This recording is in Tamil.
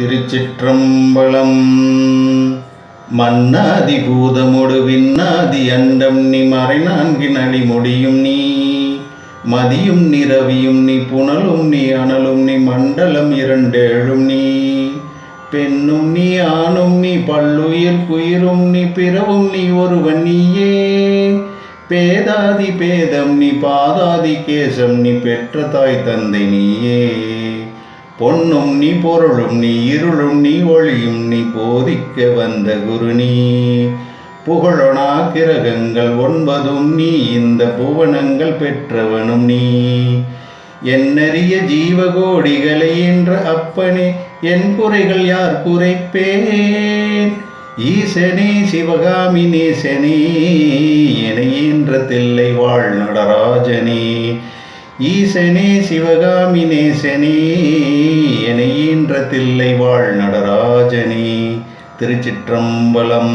திருச்சிற்றம்பலம். மன்னாதி பூதமொடு விண்ணாதி அண்டம் நீ மறை நான்கின் அடி முடியும் நீ. மதியும் நீ ரவியும் நீ புனலும் நீ அனலும் நீ மண்டலம் இரண்டேழும் நீ. பெண்ணும் நீ ஆணும் நீ பல்லுயிர் குயிரும் நீ பிறவும் நீ ஒருவன் நீயே. பேதாதி பேதம் நீ பாதாதி கேசம் நீ பெற்ற தாய் தந்தை நீயே. பொன்னும் நீ பொருளும் நீ இருளும் நீ ஒளியும் நீ போதிக்க வந்த குரு நீ. புகழொனா கிரகங்கள் ஒன்பதும் நீ இந்த புவனங்கள் பெற்றவனும் நீ. என்னறிய ஜீவகோடிகளை என்ற அப்பனே என் குறைகள் யார் குறைப்பேன்? ஈசனே சிவகாமி நேசனே என என்ற தில்லை வாழ் நடராஜனே ஈசனே சிவகாமி நேசனே என என்ற தில்லை வாழ் நடராஜனே. திருச்சிற்றம்பலம்